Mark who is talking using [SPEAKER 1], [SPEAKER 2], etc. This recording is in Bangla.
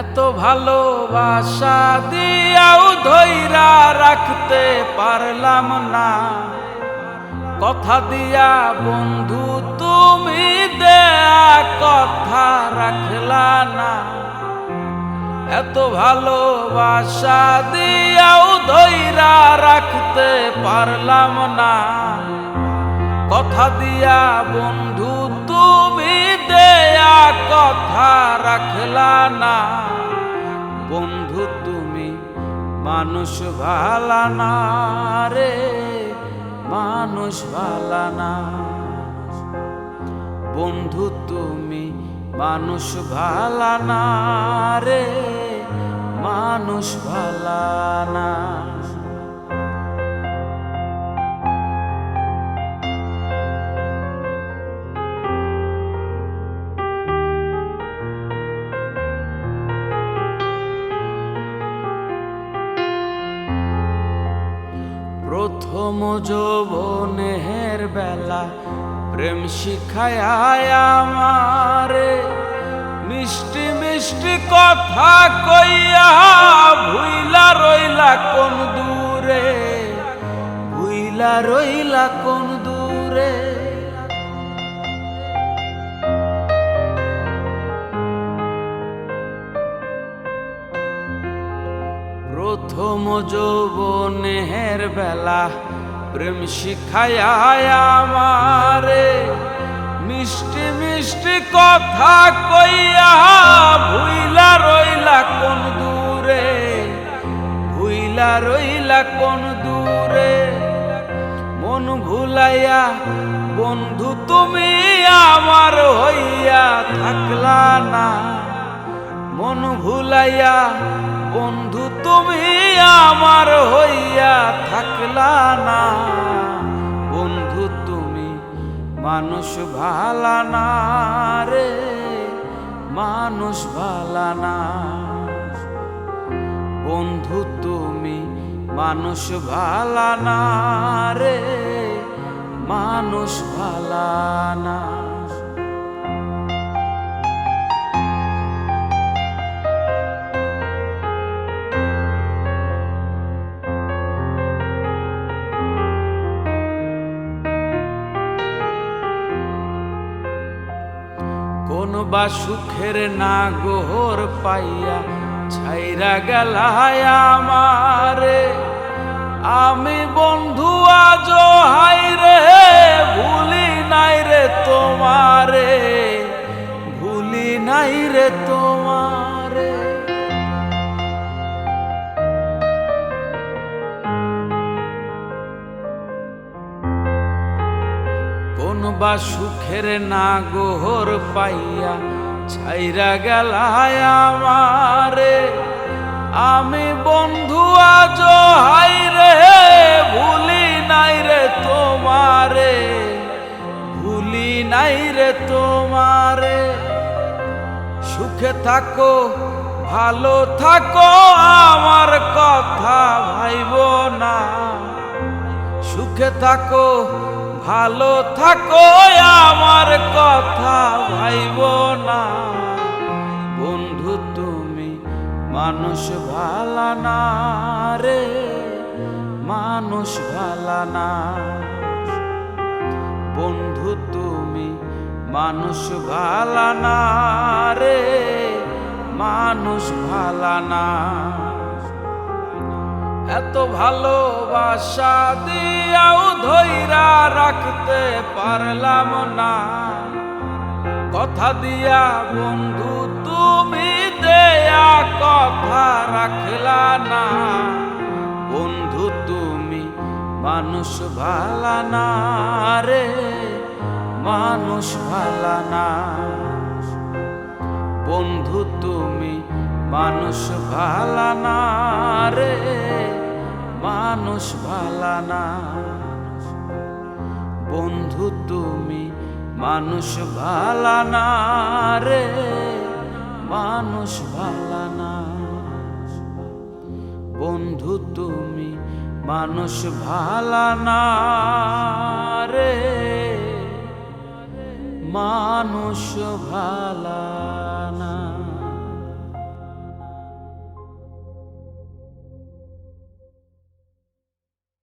[SPEAKER 1] এত ভালোবাসা দিয়াও ধৈরা রাখতে পারলাম না। কথা দিয়া, বন্ধু, তুমি দেয়া কথা রাখলা না। এত ভালোবাসা দিয়াও ধৈরা রাখতে পারলাম না। কথা দিয়া, বন্ধু, তুমি দেয়া কথা রাখলা না। বন্ধু তুমি, মানুষ ভালা না রে, মানুষ ভালা না। বন্ধু তুমি, মানুষ ভালা না রে, মানুষ ভালা না। যৌবনের বেলা, প্রেম শিখায় আমারে মিষ্টি মিষ্টি কথা কইয়া ভুইলা রইলা কোন দূরে, ভুইলা রইলা কোন দূরে। প্রথম যৌবনের বেলা প্রেম শিখায় আমারে। মিষ্টি মিষ্টি কথা কইয়া ভুইলা রইলা কোন দূরে? ভুইলা রইলা কোন দূরে? মন ভুলাইয়া, বন্ধু তুমি আমার হইয়া থাকলা না। মন ভুলাইয়া, বন্ধু তুমি আমার হইয়া থাকলা না। মানুষ ভালা না রে, মানুষ ভালা না। বন্ধু তুমি মানুষ ভালা না রে, মানুষ ভালা না। কোন বা সুখের না গোহর পাইয়া ছাইরা গেলায় আমারে। আমি বন্ধু আজ হাই রে, ভুলি নাই রে তোমারে, ভুলি নাই রে তোমারে বা সুখের নাগর পাইয়া ছাইরা গেলায় আমারে। আমি বন্ধু আজ হাই রে, ভুলি নাই রে তোমারে। ভুলি নাই রে তোমারে। সুখে থাকো, ভালো থাকো, আমার কথা ভাইব না। সুখে থাকো ভালো থাকো আমার কথা ভাইব না। বন্ধু, তুমি মানুষ ভালা না রে, মানুষ ভালা না। বন্ধু, তুমি মানুষ ভালা না রে, মানুষ ভালা না। এত ভালোবাসা দিয়াও ধৈরা রাখতে পারলাম না। কথা দিয়া, বন্ধু, তুমি দেয়া কথা রাখলা না। বন্ধু, তুমি মানুষ ভালা না রে, মানুষ ভালা না। বন্ধু, তুমি মানুষ ভালা না রে। মানুষ ভালা না। বন্ধু, তুমি মানুষ ভালা না রে। মানুষ ভালা না। বন্ধু, তুমি মানুষ ভালা না রে। মানুষ ভালা